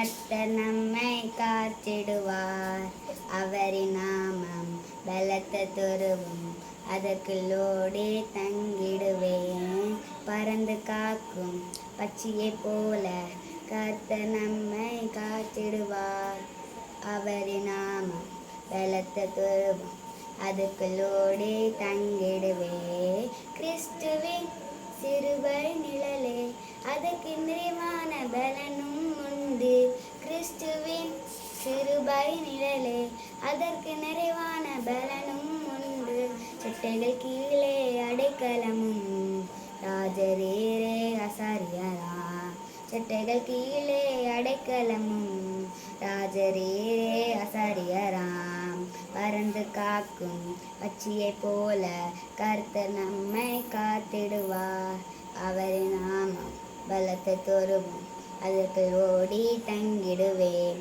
கர்த்தர் நம்மை காத்திடுவார் அவரின் நாமம் பலத்த துருவும். அதற்குள்ளோடே தங்கிடுவேன். பறந்து காக்கும் பச்சியை போல கர்த்தர் நம்மை காத்திடுவார் அவரின் நாமம் பலத்த துருவும். அதுக்குள்ளோடே தங்கிடுவே. கிறிஸ்துவின் சிறுவர் நிழலே அதற்கு நிறைவான பலனும் கிறிஸ்துவின் சிறுபை நிழலே. அதற்கு நிறைவான பலனும் உண்டு. சிட்டைகள் கீழே அடைக்கலமும். ராஜரேரே அசாரியரா. சிட்டைகள் கீழே அடைக்கலமும். ராஜரேரே அசாரியராம் பறந்து காக்கும் பட்சியைப் போல கர்த்தர் நம்மை காத்திடுவார். அவரின் நாமம் பலத்தை தொருவும் அதற்கு ஓடி தங்கிடுவேன்.